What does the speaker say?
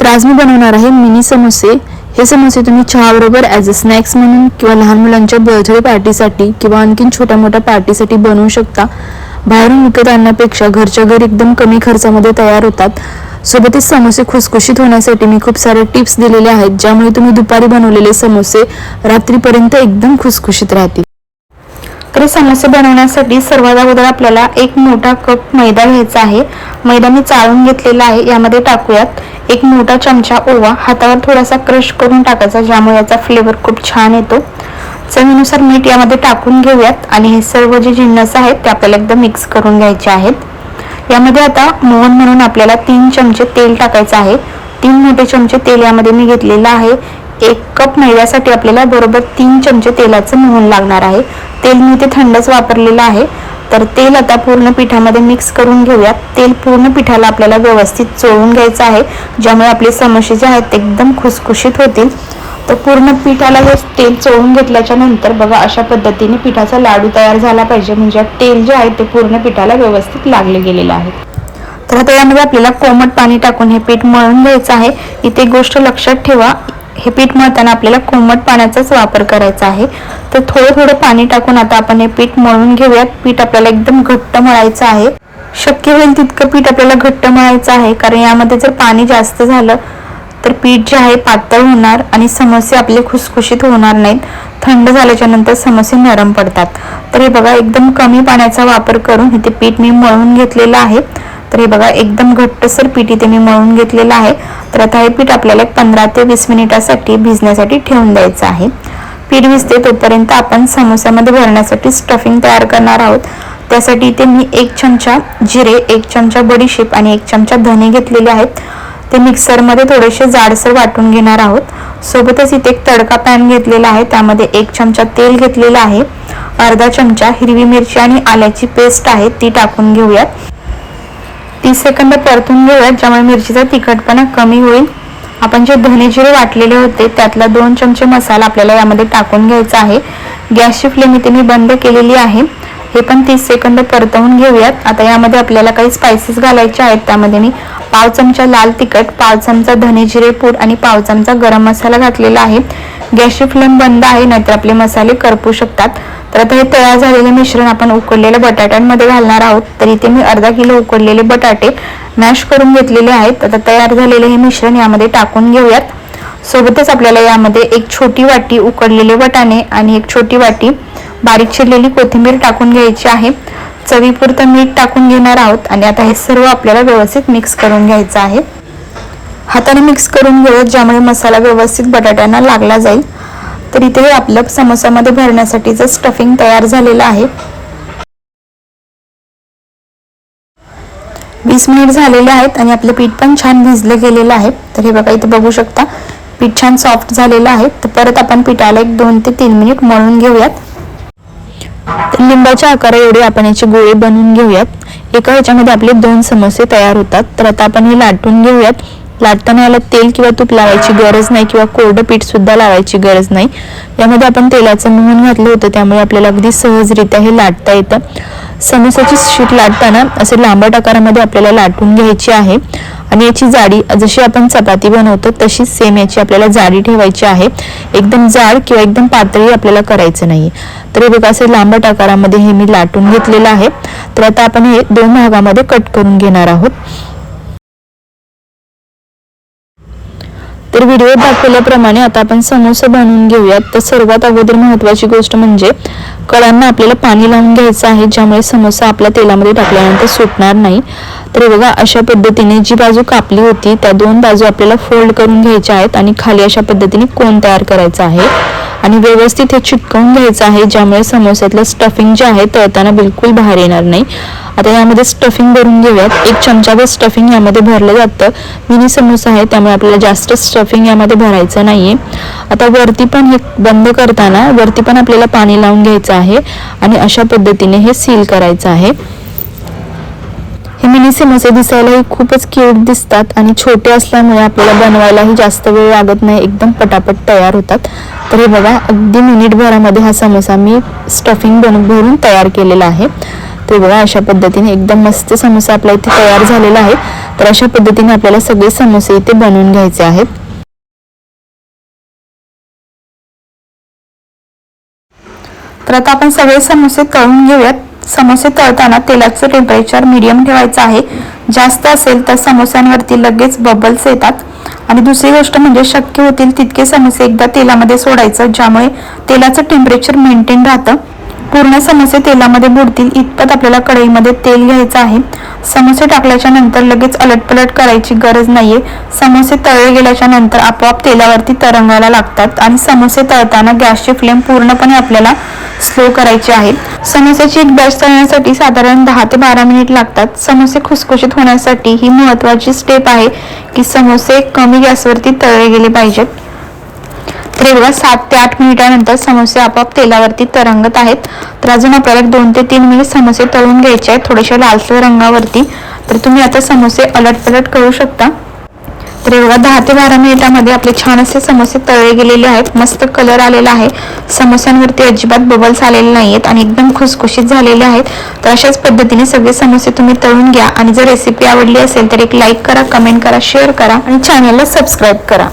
तर आज मी बनवणार आहे मिनी समोसे. हे समोसे तुम्ही चहाबरोबर ॲज अ स्नॅक्स म्हणून किंवा लहान मुलांच्या बर्थडे पार्टीसाठी किंवा आणखीन छोट्या मोठ्या पार्टीसाठी बनवू शकता. बाहेरून विकत आणण्यापेक्षा घरच्या घरी एकदम कमी खर्चामध्ये तयार होतात. सोबतच समोसे खुसखुशीत होण्यासाठी मी खूप सारे टिप्स दिलेले आहेत ज्यामुळे तुम्ही दुपारी बनवलेले समोसे रात्रीपर्यंत एकदम खुसखुशीत राहतील. तर समोसे बनवण्यासाठी सर्वात अगोदर आपल्याला एक मोठा कप मैदा घ्यायचा आहे. मैदा मी चाळून घेतलेला आहे यामध्ये टाकूयात. एक मोठा चमचा ओवा हातावर थोडासा क्रश करून टाकायचा ज्यामुळे याचा फ्लेवर खूप छान येतो. चवीनुसार मीठ यामध्ये टाकून घेऊयात आणि हे सर्व जे जिन्नस आहेत ते आपल्याला एकदम मिक्स करून घ्यायचे आहेत. यामध्ये आता मोहन म्हणून आपल्याला तीन चमचे तेल टाकायचं आहे. तीन मोठे चमचे तेल यामध्ये मी घेतलेलं आहे. एक कप मैद्यासाठी आपल्याला बरोबर तीन चमचे तेलाचं मोहन लागणार आहे. तेल मी इथे थंडच वापरलेलं आहे. तर तेल आता पूर्ण पिठामध्ये मिक्स करून घेऊयात तेल पूर्ण पिठाला आपल्याला व्यवस्थित चोळून घ्यायचं आहे. ज्यामुळे आपले समोसे जे आहेत ते एकदम खुसखुशीत होतील. तर पूर्ण पिठाला जर तेल चोळून घेतल्याच्या नंतर बघा अशा पद्धतीने पिठाचा लाडू तयार झाला पाहिजे. म्हणजे तेल जे आहे ते पूर्ण पिठाला व्यवस्थित लागले गेलेलं आहे. तर आता यामध्ये आपल्याला कोमट पाणी टाकून हे पीठ मळून घ्यायचं आहे. इथे एक गोष्ट लक्षात ठेवा. हे पीठ मळताना आपल्याला कोमट पाण्याचाच वापर करायचा आहे. तर थोडं थोडं पाणी टाकून आता आपण हे पीठ मळून घेऊयात. पीठ आपल्याला एकदम घट्ट मळायचं आहे. शक्य होईल तितकं पीठ आपल्याला घट्ट मळायचं आहे कारण यामध्ये जर पाणी जास्त झालं तर पीठ जे आहे पातळ होणार आणि समोसे आपले खुसखुशीत होणार नाहीत. थंड झाल्याच्यानंतर समोसे नरम पडतात. तर हे बघा एकदम कमी पाण्याचा वापर करून इथे पीठ मी मळून घेतलेलं आहे. तर हे बघा एकदम घट्टसर पीठ इथे मी मळून घेतलेलं आहे. तर आता हे पीठ आपल्याला एक पंधरा ते वीस मिनिटासाठी भिजण्यासाठी ठेवून द्यायचं आहे. पीठ भिजते तोपर्यंत आपण समोस्यामध्ये भरण्यासाठी स्टफिंग तयार करणार आहोत. त्यासाठी इथे मी एक चमचा जिरे एक चमचा बडीशेप आणि एक चमचा धने घेतलेले आहेत. ते मिक्सरमध्ये थोडेसे जाडसर वाटून घेणार आहोत. सोबतच इथे एक तडका पॅन घेतलेला आहे. त्यामध्ये एक चमचा तेल घेतलेला आहे. अर्धा चमचा हिरवी मिरची आणि आल्याची पेस्ट आहे ती टाकून घेऊयात. तीस सेकंद परतून घेऊयात ज्यामुळे मिरचीचा तिखटपणा कमी होईल. आपण जे धने जिरे वाटलेले होते त्यातला दोन चमचे मसाला आपल्याला यामध्ये टाकून घ्यायचा आहे. गॅसची फ्लेम इथे मी बंद केलेली आहे. हे पण तीस सेकंद परतवून घेऊयात. आता यामध्ये आपल्याला काही स्पायसेस घालायचे आहेत त्यामध्ये मी पाव चमचा लाल तिखट पाव चमचा धने जिरे पूड आणि पाव चमचा गरम मसाला घातलेला आहे. गॅसची फ्लेम बंद आहे नाहीतर आपले मसाले करपू शकतात. तर आता हे तयार झालेले मिश्रण आपण उकडलेल्या बटाट्यांमध्ये घालणार आहोत. तर इथे मी अर्धा किलो उकडलेले बटाटे मॅश करून घेतलेले आहेत. आता तयार झालेले हे मिश्रण यामध्ये टाकून घेऊयात. सोबतच आपल्याला यामध्ये एक छोटी वाटी उकडलेले वटाणे आणि एक छोटी वाटी बारीक चिरलेली कोथिंबीर टाकून घ्यायची आहे. चवीपुरतं मीठ टाकून घेणार आहोत आणि आता हे सर्व आपल्याला व्यवस्थित मिक्स करून घ्यायचं आहे. हाताने मिक्स करून घेऊयात ज्यामुळे मसाला व्यवस्थित बटाट्यांना लागला जाईल. तर इथे हे आपलं समोसामध्ये भरण्यासाठीचं स्टफिंग तयार झालेलं आहे. वीस मिनिट झालेले आहेत आणि आपलं पीठ पण छान भिजलं गेलेलं आहे. तर हे बघा इथे बघू शकता पीठ छान सॉफ्ट झालेलं आहे. तर परत आपण पिठाला एक दोन ते तीन मिनिट मळून घेऊयात. तर लिंबाच्या आकारा एवढे आपण याचे गोळे बनवून घेऊयात. एका ह्याच्यामध्ये आपले दोन समोसे तयार होतात. तर आता आपण हे लाटून घेऊयात. लाटताना याला तेल किंवा तूप लावायची गरज नाही किंवा कोरडं पीठ सुद्धा लावायची गरज नाही. यामध्ये आपण तेलाचं मोहन घातलं होतं. त्यामुळे आपल्याला अगदी सहजरित्या हे लाटता येतं. समोसाची शीट लाटताना असे लांबट आकारामध्ये आपल्याला लाटून घ्यायची आहे. आणि याची जाडी जशी आपण चपाती बनवतो तशीच सेम याची आपल्याला जाडी ठेवायची आहे. एकदम जाड किंवा एकदम पातळी आपल्याला करायचं नाही तर हे बघा असे लांबट आकारामध्ये हे मी लाटून घेतलेलं आहे. तर आता आपण हे दोन भागामध्ये कट करून घेणार आहोत. तर व्हिडिओ दाखवल्याप्रमाणे आता आपण समोसा बनवून घेऊयात. तर सर्वात अगोदर महत्वाची गोष्ट म्हणजे कळांना आपल्याला पाणी लावून घ्यायचं आहे ज्यामुळे समोसा आपल्या तेलामध्ये टाकल्यानंतर सुटणार नाही. तर हे बघा अशा पद्धतीने जी बाजू कापली होती त्या दोन बाजू आपल्याला फोल्ड करून घ्यायच्या आहेत आणि खाली अशा पद्धतीने कोण तयार करायचा आहे. आणि व्यवस्थित हे चिटकवून घ्यायचं आहे ज्यामुळे समोस्यातलं स्टफिंग जे आहे तळताना बिलकुल बाहेर येणार नाही. आता यामध्ये स्टफिंग भरून घेऊयात. एक चमचाभर स्टफिंग यामध्ये भरलं जातं. मिनी समोसा आहे त्यामुळे आपल्याला जास्त स्टफिंग यामध्ये भरायचं नाहीये. आता वरती पण हे बंद करताना वरती पण आपल्याला पाणी लावून घ्यायचं आहे. आणि अशा पद्धतीने हे सील करायचं आहे. हे मिनी समोसे दिसायलाही खूपच क्यूट दिसतात आणि छोटे असल्यामुळे आपल्याला बनवायलाही जास्त वेळ लागत नाही एकदम पटापट तयार होतात. तर हे बघा अगदी मिनिटभरामध्ये हा समोसा मी स्टफिंग बनून भरून तयार केलेला आहे. ते बघा अशा पद्धतीने एकदम मस्त समोसा आपला इथे तयार झालेला आहे. तर अशा पद्धतीने आपल्याला सगळे समोसे इथे बनवून घ्यायचे आहेत. तर आता आपण सगळे समोसे तळून घेऊयात. समोसे तळताना तेलाचं टेम्परेचर मिडियम ठेवायचं आहे. जास्त असेल तर समोस्यांवरती लगेच बबल्स येतात. आणि दुसरी गोष्ट म्हणजे शक्य होतील तितके समोसे एकदा तेलामध्ये सोडायचं ज्यामुळे तेलाचं टेम्परेचर मेंटेन राहतं. पूर्ण समोसे तेलामध्ये बुडतील. इतपत आपल्याला कढईमध्ये तेल घ्यायचं आहे. समोसे टाकल्याच्या नंतर लगेच अलटपलट करायची गरज नाहीये. समोसे तळले गेल्याच्यानंतर आपोआप तेलावरती तरंगायला लागतात आणि समोसे तळताना गॅसची फ्लेम पूर्णपणे आपल्याला स्लो करायची आहे. समोस्याची एक बॅच तळण्यासाठी साधारण दहा ते बारा मिनिट लागतात. समोसे खुसखुशीत होण्यासाठी ही महत्वाची स्टेप आहे की समोसे कमी गॅसवरती तळले गेले पाहिजेत. तर हे बघा सात ते आठ मिनिटानंतर समोसे आपोआप तेलावरती तरंगत आहेत. तर अजून आपल्याला दोन ते तीन मिनिट समोसे तळून घ्यायचे आहेत. थोडेसे लालसर रंगावरती. तर तुम्ही आता समोसे अलटपलट करू शकता. तर हे बघा दहा ते बारा मिनिटामध्ये आपले छान असे समोसे तळले गेलेले आहेत. मस्त कलर आलेला आहे. समोस्यांवरती अजिबात बबल्स आलेले नाहीयेत आणि एकदम खुसखुशीत झालेले आहेत. तर अशाच पद्धतीने सगळे समोसे तुम्ही तळून घ्या. आणि जर रेसिपी आवडली असेल तर एक लाईक करा कमेंट करा शेअर करा आणि चॅनलला सबस्क्राईब करा.